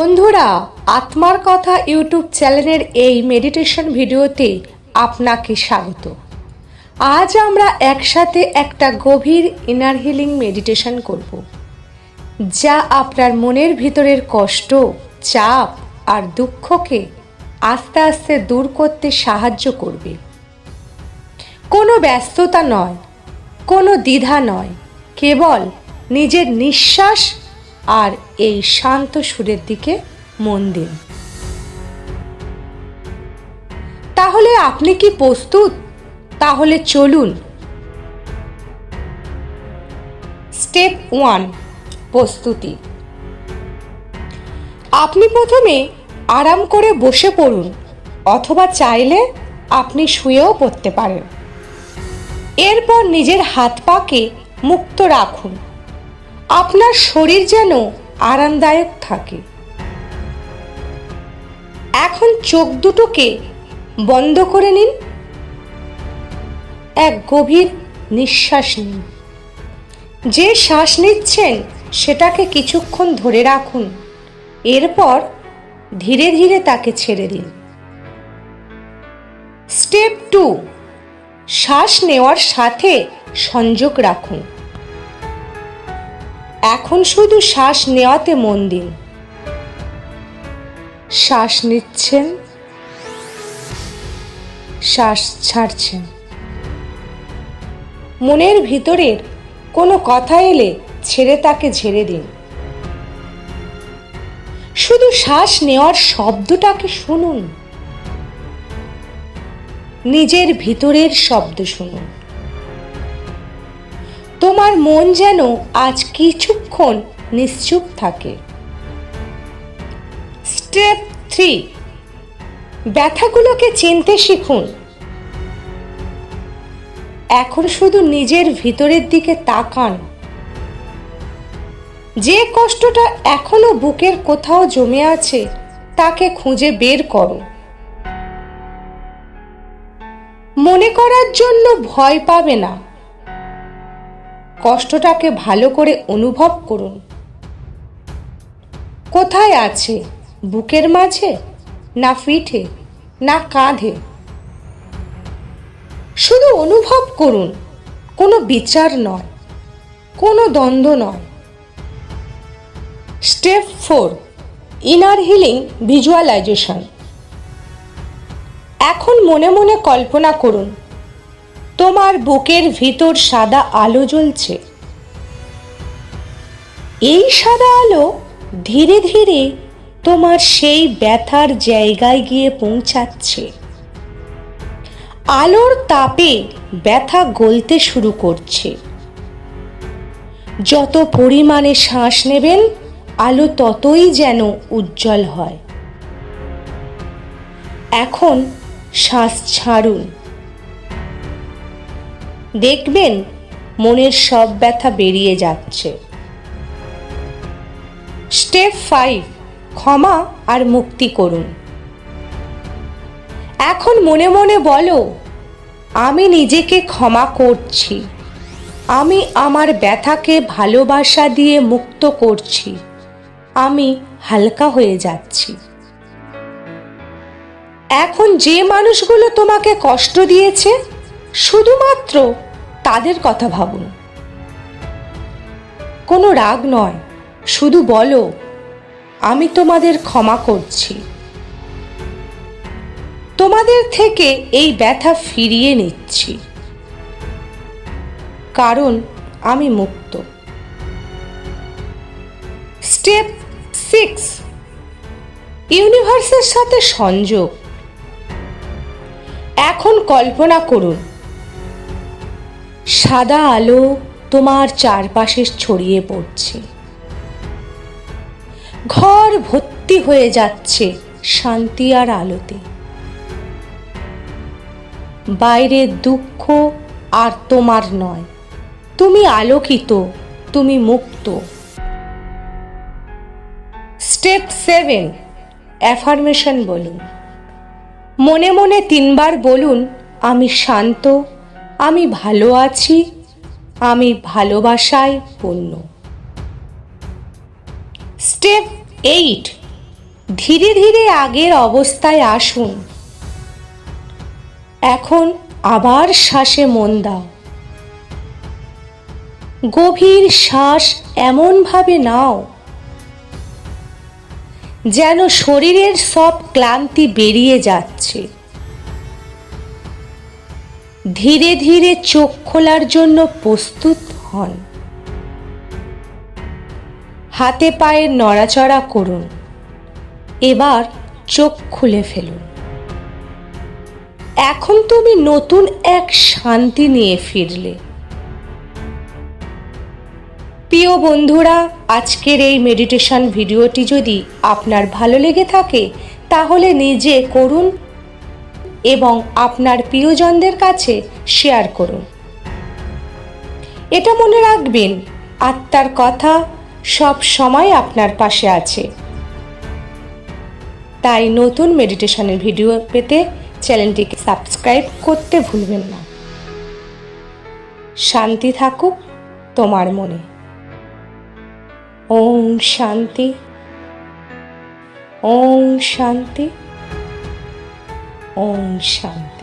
বন্ধুরা, আত্মার কথা ইউটিউব চ্যানেলের এই মেডিটেশন ভিডিওতে আপনাকে স্বাগত। আজ আমরা একসাথে একটা গভীর ইনার হিলিং মেডিটেশন করব, যা আপনার মনের ভিতরের কষ্ট, চাপ আর দুঃখকে আস্তে আস্তে দূর করতে সাহায্য করবে। কোনো ব্যস্ততা নয়, কোনো দ্বিধা নয়, কেবল নিজের নিঃশ্বাস আর এই শান্ত সুরের দিকে মন দিন। তাহলে আপনি কি প্রস্তুত? তাহলে চলুন। স্টেপ ওয়ান, প্রস্তুতি। আপনি প্রথমে আরাম করে বসে পড়ুন, অথবা চাইলে আপনি শুয়েও পড়তে পারেন। এরপর নিজের হাত পাকে মুক্ত রাখুন। আপনার শরীর যেন আরামদায়ক থাকে। এখন চোখ দুটোকে বন্ধ করে নিন। এক গভীর নিঃশ্বাস নিন। যে শ্বাস নিচ্ছেন সেটাকে কিছুক্ষণ ধরে রাখুন। এরপর ধীরে ধীরে তাকে ছেড়ে দিন। স্টেপ টু, শ্বাস নেওয়ার সাথে সংযোগ রাখুন। এখন শুধু শ্বাস নেওয়াতে মন দিন। শ্বাস নিচ্ছেন, শ্বাস ছাড়ছেন। মনের ভিতরের কোনো কথা এলে ছেড়ে তাকে ঝেড়ে দিন। শুধু শ্বাস নেওয়ার শব্দটাকে শুনুন। নিজের ভিতরের শব্দ শুনুন। তোমার মন যেন আজ কিছুক্ষণ নিশ্চুপ থাকে। স্টেপ থ্রি, ব্যথাগুলোকে চিনতে শিখুন। এখন শুধু নিজের ভিতরের দিকে তাকান। যে কষ্টটা এখনও বুকের কোথাও জমে আছে, তাকে খুঁজে বের করো। মনে করার জন্য ভয় পাবে না। কষ্টটাকে ভালো করে অনুভব করুন। কোথায় আছে? বুকের মাঝে? না পিঠে না কাঁধে? শুধু অনুভব করুন। কোনো বিচার নয়। কোনো দ্বন্দ্ব নয়। Step four, inner healing visualization. এখন মনে মনে কল্পনা করুন। তোমার বুকের ভিতর সাদা আলো জ্বলছে। এই সাদা আলো ধীরে ধীরে তোমার সেই ব্যথার জায়গায় গিয়ে পৌঁছাচ্ছে। আলোর তাপে ব্যথা গলতে শুরু করছে। যত পরিমাণে শ্বাস নেবেন, আলো ততই যেন উজ্জ্বল হয়। এখন শ্বাস ছাড়ুন। দেখবেন, মনের সব ব্যথা বেরিয়ে যাচ্ছে। স্টেপ ফাইভ, ক্ষমা আর মুক্তি করুন। এখন মনে মনে বলো, আমি নিজেকে ক্ষমা করছি। আমি আমার ব্যথাকে ভালোবাসা দিয়ে মুক্ত করছি। আমি হালকা হয়ে যাচ্ছি। এখন যে মানুষগুলো তোমাকে কষ্ট দিয়েছে শুধুমাত্র তাদের কথা ভাবুন। কোনো রাগ নয়, শুধু বলো, আমি তোমাদের ক্ষমা করছি। তোমাদের থেকে এই ব্যথা ফিরিয়ে নিচ্ছি। কারণ আমি মুক্ত। স্টেপ সিক্স, ইউনিভার্সের সাথে সংযোগ। এখন কল্পনা করুন সাদা আলো তোমার চারপাশে ছড়িয়ে পড়ছে। ঘর ভর্তি হয়ে যাচ্ছে শান্তি আর আলোতে। বাইরের দুঃখ আর তোমার নয়। তুমি আলোকিত, তুমি মুক্ত। স্টেপ সেভেন, অ্যাফার্মেশন বলুন। মনে মনে তিনবার বলুন, আমি শান্ত আমি ভালো আছি, আমি ভালোবাসায় পূর্ণ। স্টেপ এইট, ধীরে ধীরে আগের অবস্থায় আসুন। এখন আবার শ্বাসে মন দাও। গভীর শ্বাস এমনভাবে নাও, যেন শরীরের সব ক্লান্তি বেরিয়ে যাচ্ছে। ধীরে ধীরে চোখ খোলার জন্য প্রস্তুত হন। হাতে পায়ে নড়াচড়া করুন। এবার চোখ খুলে ফেলুন। এখন তুমি নতুন এক শান্তি নিয়ে ফিরলে। প্রিয় বন্ধুরা, আজকের এই মেডিটেশন ভিডিওটি যদি আপনার ভালো লেগে থাকে, তাহলে নিজে করুন এবং আপনার প্রিয়জনদের কাছে শেয়ার করুন। এটা মনে রাখবেন, আত্মার কথা সব সময় আপনার পাশে আছে। তাই নতুন মেডিটেশনের ভিডিও পেতে চ্যানেলটিকে সাবস্ক্রাইব করতে ভুলবেন না। শান্তি থাকুক তোমার মনে। ওম শান্তি। ওম শান্তি। ওম শান্তি